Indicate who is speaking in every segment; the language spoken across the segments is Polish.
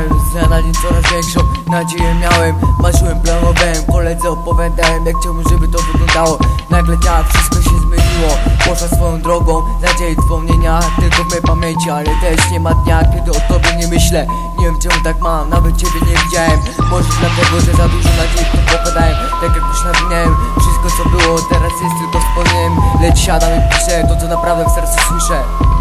Speaker 1: myślałem Z na dzień coraz większą nadzieję miałem. Marzyłem, planowałem, koledze opowiadałem Jak chciałbym, żeby to wyglądało. Nagle tak wszystko się zmieniło. Poszła swoją drogą, nadziei wspomnienia Tylko w mojej pamięci, ale też nie ma dnia Kiedy o tobie nie myślę. Nie wiem czemu tak mam, nawet ciebie nie widziałem. Może dlatego, że za dużo nadziei w tym Tak jak już nawinąłem Wszystko co było, teraz jest tylko wspomnieniem. Lecz siadam i piszę to co naprawdę w sercu słyszę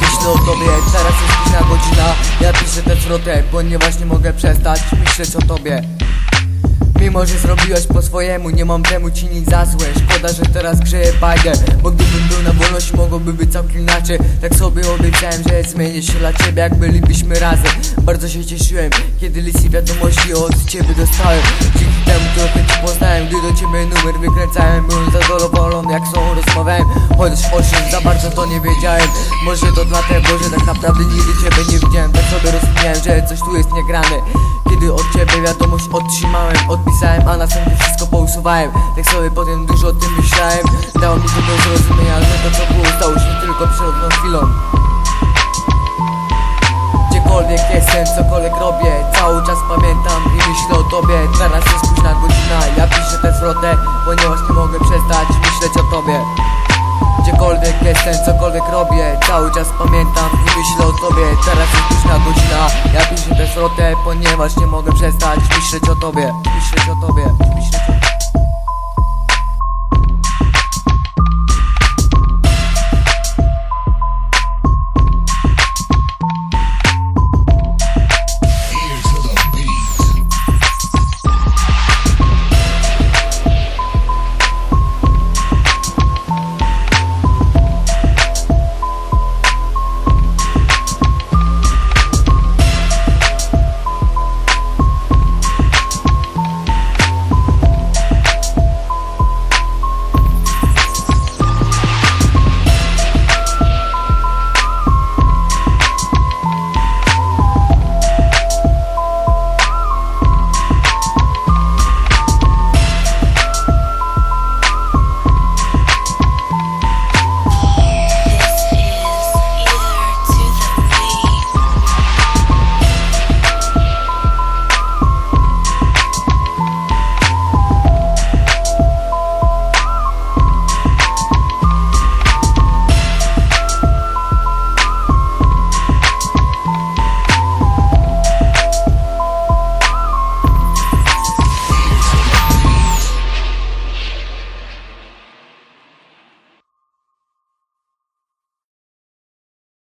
Speaker 1: myślę o tobie Teraz jest późna godzina. Ja piszę tę zwrotę, ponieważ nie mogę przestać myśleć o tobie. Mimo, że zrobiłaś po swojemu, nie mam temu ci nic za złe. Szkoda, że teraz grzeję bajdę Bo gdybym był na wolności, mogłoby być całkiem inaczej. Tak sobie obiecałem, że zmienię się dla ciebie, jak bylibyśmy razem. Bardzo się cieszyłem, kiedy listy wiadomości od ciebie dostałem. Dzięki temu trochę ci poznałem, gdy do ciebie numer wykręcałem. Byłem zadowolony, jak tobą rozmawiałem. Chociaż owszem, za bardzo to nie wiedziałem. Może to dlatego, że tak naprawdę nigdy ciebie nie widziałem. Tak sobie rozumiałem, że coś tu jest niegrane. Kiedy od ciebie wiadomość otrzymałem Odpisałem, a następnie wszystko pousuwałem. Tak sobie potem dużo o tym myślałem. Dało mi to do zrozumienia, że to co było stało się tylko przewrotną chwilą. Gdziekolwiek jestem, cokolwiek robię Cały czas pamiętam i myślę o tobie zwrotę Ponieważ nie mogę przestać myśleć o tobie. Gdziekolwiek jestem, cokolwiek robię Cały czas pamiętam i myślę o tobie. Teraz jest późna godzina Ja piszę tę zwrotę, ponieważ nie mogę przestać myśleć o tobie. Myśleć o tobie, myśleć